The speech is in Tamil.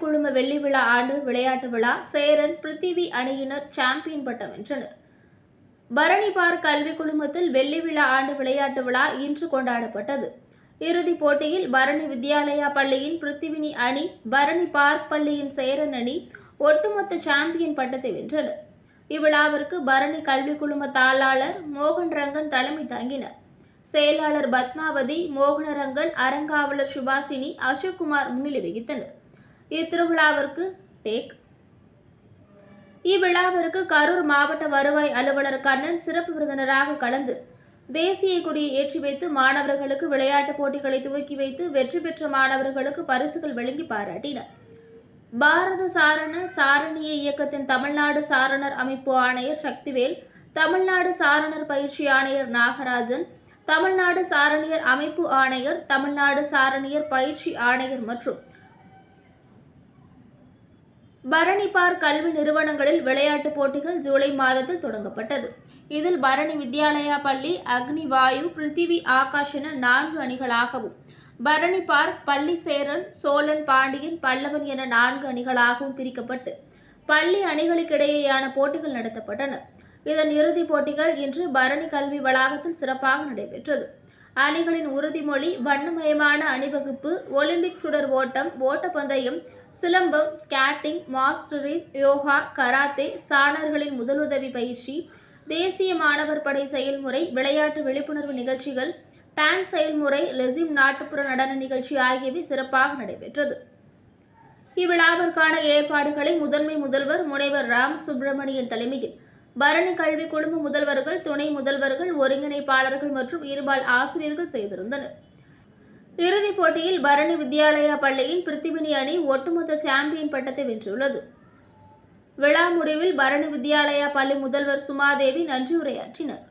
குழும வெள்ளி விழா ஆண்டு விளையாட்டு விழா சேரன் பிருத்திவி அணியினர் சாம்பியன் பட்டம் வென்றனர். பரணி பார்க் கல்வி குழுமத்தில் வெள்ளி விழா ஆண்டு விளையாட்டு விழா இன்று கொண்டாடப்பட்டது. இறுதிப் போட்டியில் பரணி வித்யாலயா பள்ளியின் பிருத்திவினி அணி பரணி பார்க் பள்ளியின் சேரன் அணி ஒட்டுமொத்த சாம்பியன் பட்டத்தை வென்றனர். இவ்விழாவிற்கு பரணி கல்வி குழும தாளாளர் மோகன் ரங்கன் தலைமை தாங்கினர். செயலாளர் பத்மாவதி மோகனரங்கன் அறங்காவலர் சுபாசினி அசோக்குமார் முன்னிலை வகித்தனர். இத்திருவிழாவிற்கு டேக். இவ்விழாவிற்கு கரூர் மாவட்ட வருவாய் அலுவலர் கண்ணன் சிறப்பு விருந்தினராக கலந்து தேசிய கொடியை ஏற்றி வைத்து மாணவர்களுக்கு விளையாட்டுப் போட்டிகளை துவக்கி வைத்து வெற்றி பெற்ற மாணவர்களுக்கு பரிசுகள் வழங்கி பாராட்டினர். பாரத சாரண சாரணிய இயக்கத்தின் தமிழ்நாடு சாரணர் அமைப்பு ஆணையர் சக்திவேல் தமிழ்நாடு சாரணர் பயிற்சி ஆணையர் நாகராஜன் தமிழ்நாடு சாரணியர் அமைப்பு ஆணையர் தமிழ்நாடு சாரணியர் பயிற்சி ஆணையர் மற்றும் பரணி பார்க் கல்வி நிறுவனங்களில் விளையாட்டுப் போட்டிகள் ஜூலை மாதத்தில் தொடங்கப்பட்டது. இதில் பரணி வித்யாலயா பள்ளி அக்னி வாயு பிருத்திவி ஆகாஷ் என நான்கு அணிகளாகவும் பரணி பார்க் பள்ளி சேரன் சோழன் பாண்டியன் பல்லவன் என நான்கு அணிகளாகவும் பிரிக்கப்பட்டு பள்ளி அணிகளுக்கிடையேயான போட்டிகள் நடத்தப்பட்டன. இதன் இறுதிப் போட்டிகள் இன்று பரணி கல்வி வளாகத்தில் சிறப்பாக நடைபெற்றது. அணிகளின் உறுதிமொழி வண்ணமயமான அணிவகுப்பு ஒலிம்பிக் சுடர் ஓட்டம் ஓட்டப்பந்தயம் silambam skating mastery yoga karate சாணர்களின் முதலுதவி பயிற்சி தேசிய மாணவர் படை செயல்முறை விளையாட்டு விழிப்புணர்வு நிகழ்ச்சிகள் பேன் செயல்முறை லெசிம் நாட்டுப்புற நடன நிகழ்ச்சி ஆகியவை சிறப்பாக நடைபெற்றது. இவ்விழாவிற்கான ஏற்பாடுகளை முதன்மை முதல்வர் முனைவர் ராம் சுப்பிரமணியன் தலைமையில் பரணி கல்வி குழும முதல்வர்கள் துணை முதல்வர்கள் ஒருங்கிணைப்பாளர்கள் மற்றும் இருபால் ஆசிரியர்கள் செய்திருந்தனர். இறுதிப் போட்டியில் பரணி வித்யாலயா பள்ளியின் பிருத்திவினி அணி ஒட்டுமொத்த சாம்பியன் பட்டத்தை வென்றுள்ளது. விழா முடிவில் பரணி வித்யாலயா பள்ளி முதல்வர் சுமாதேவி நன்றியுரையாற்றினர்.